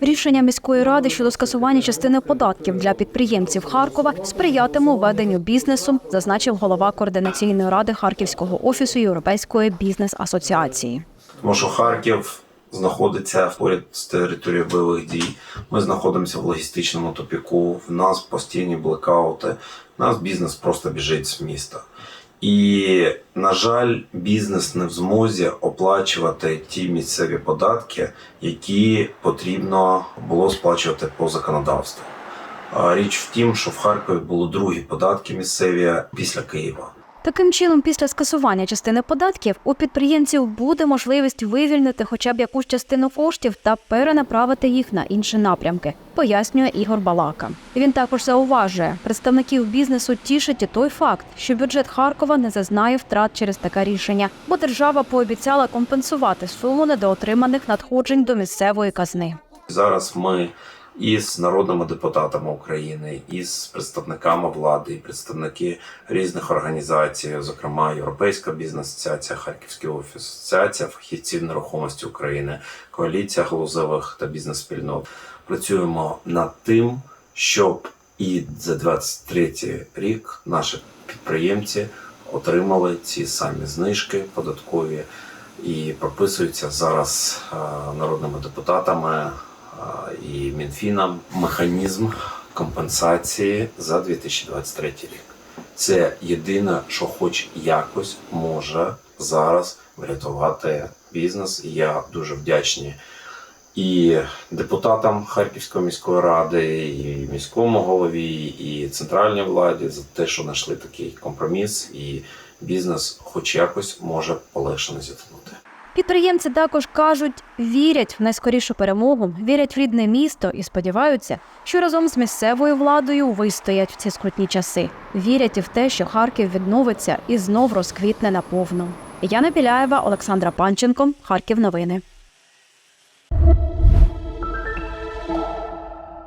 Рішення міської ради щодо скасування частини податків для підприємців Харкова сприятиме веденню бізнесу, зазначив голова координаційної ради Харківського офісу Європейської бізнес-асоціації. Тому що Харків знаходиться поряд з територією бойових дій. Ми знаходимося в логістичному тупіку. В нас постійні блекаути. Нас бізнес просто біжить з міста. І, на жаль, бізнес не в змозі оплачувати ті місцеві податки, які потрібно було сплачувати по законодавству. Річ в тім, що в Харкові були другі податки місцеві після Києва. Таким чином, після скасування частини податків у підприємців буде можливість вивільнити хоча б якусь частину коштів та перенаправити їх на інші напрямки, пояснює Ігор Балака. Він також зауважує, представників бізнесу тішить і той факт, що бюджет Харкова не зазнає втрат через таке рішення, бо держава пообіцяла компенсувати суму недоотриманих надходжень до місцевої казни. Зараз ми із народними депутатами України, із представниками влади, представники різних організацій, зокрема Європейська бізнес-асоціація, Харківський офіс, Асоціація фахівців нерухомості України, коаліція галузевих та бізнес-спільнот. Працюємо над тим, щоб і за 23 рік наші підприємці отримали ці самі знижки податкові і прописуються зараз е, народними депутатами і Мінфіном механізм компенсації за 2023 рік. Це єдине, що хоч якось може зараз врятувати бізнес. Я дуже вдячний і депутатам Харківської міської ради, і міському голові, і центральній владі за те, що знайшли такий компроміс, і бізнес, хоч якось, може полегшено зіткнути. Підприємці також кажуть, вірять в найскорішу перемогу, вірять в рідне місто і сподіваються, що разом з місцевою владою вистоять в ці скрутні часи. Вірять і в те, що Харків відновиться і знов розквітне наповну. Яна Біляєва, Олександра Панченко, Харків. Новини.